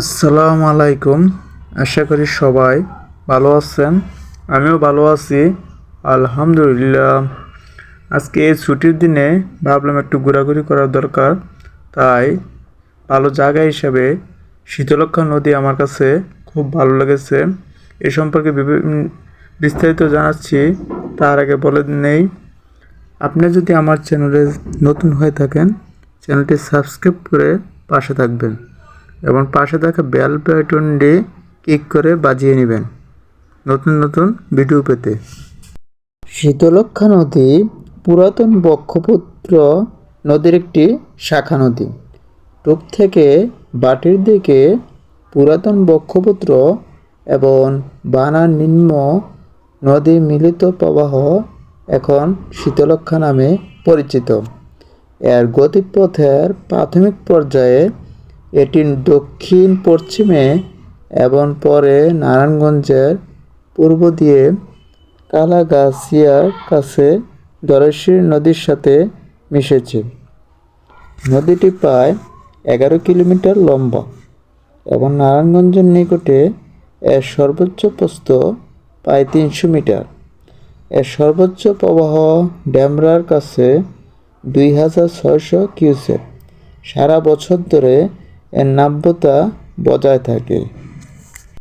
আসসালামু আলাইকুম। আশা করি সবাই ভালো আছেন। আমিও ভালো আছি। আলহামদুলিল্লাহ। আজকে এই ছুটির দিনে ভাবলাম একটু ঘোরাঘুরি করার দরকার। তাই ভালো জায়গা হিসাবে শীতলক্ষা নদী আমার কাছে খুব ভালো লেগেছে। এ সম্পর্কে বিস্তারিত জানাচ্ছি, তার আগে বলে নেই। আপনি যদি আমার চ্যানেলে নতুন হয়ে থাকেন, চ্যানেলটি সাবস্ক্রাইব করে পাশে থাকবেন। এবং পাশে থাকা বেল বাটনটি ক্লিক করে বাজিয়ে নেবেন নতুন নতুন ভিডিও পেতে। শীতলক্ষা নদী পুরাতন বক্ষপুত্র নদীর একটি শাখা নদী। টুপ থেকে বাটির দিকে পুরাতন বক্ষপুত্র এবং বানা নিম্ন নদী মিলিত প্রবাহ এখন শীতলক্ষা নামে পরিচিত। এর গতিপথের প্রাথমিক পর্যায়ে এটি দক্ষিণ, পশ্চিমে এবং পরে নারায়ণগঞ্জের পূর্ব দিয়ে কালাগাছিয়ার কাছে দরেশ্বরী নদীর সাথে মিশেছে। নদীটি প্রায় এগারো কিলোমিটার লম্বা এবং নারায়ণগঞ্জের নিকটে এর সর্বোচ্চ প্রস্থ প্রায় তিনশো মিটার। এর সর্বোচ্চ প্রবাহ ড্যামরার কাছে দুই হাজার ছয়শো কিউসেক। সারা বছর ধরে এর নাব্যতা বজায় থাকে।